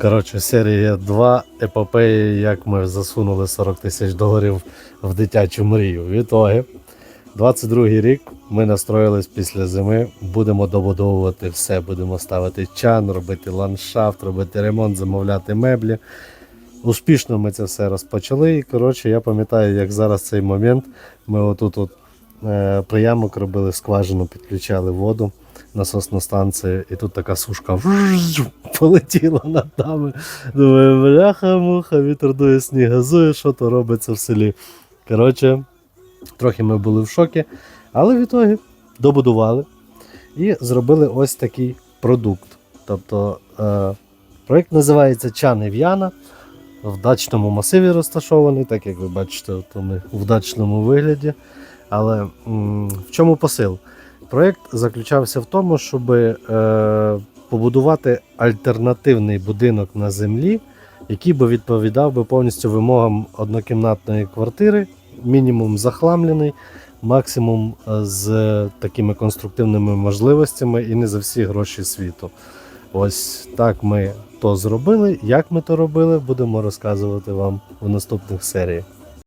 Коротше, серія 2 епопеї, як ми засунули 40 тисяч доларів в дитячу мрію. Відтоги, 22-й рік ми настроїлись після зими, будемо добудовувати все, будемо ставити чан, робити ландшафт, робити ремонт, замовляти меблі. Успішно ми це все розпочали. І коротше, я пам'ятаю, як зараз цей момент. Ми отут от, е, приямок робили скважину, підключали воду насосну станцію, і тут така сушка полетіла над нами. Думаю, бляха, муха, вітер дує, сніг газує, що то робиться в селі. Коротше, трохи ми були в шокі, але в ітогі добудували і зробили ось такий продукт. Тобто е, проєкт називається Чан і В'яна. В дачному масиві розташований, так як ви бачите, то ми в дачному вигляді. Але м, в чому посил? Проєкт заключався в тому, щоб е, побудувати альтернативний будинок на землі, який би відповідав би повністю вимогам однокімнатної квартири, мінімум захламлений, максимум е, з такими конструктивними можливостями і не за всі гроші світу. Ось так ми то зробили. Як ми то робили, будемо розказувати вам в наступних серіях.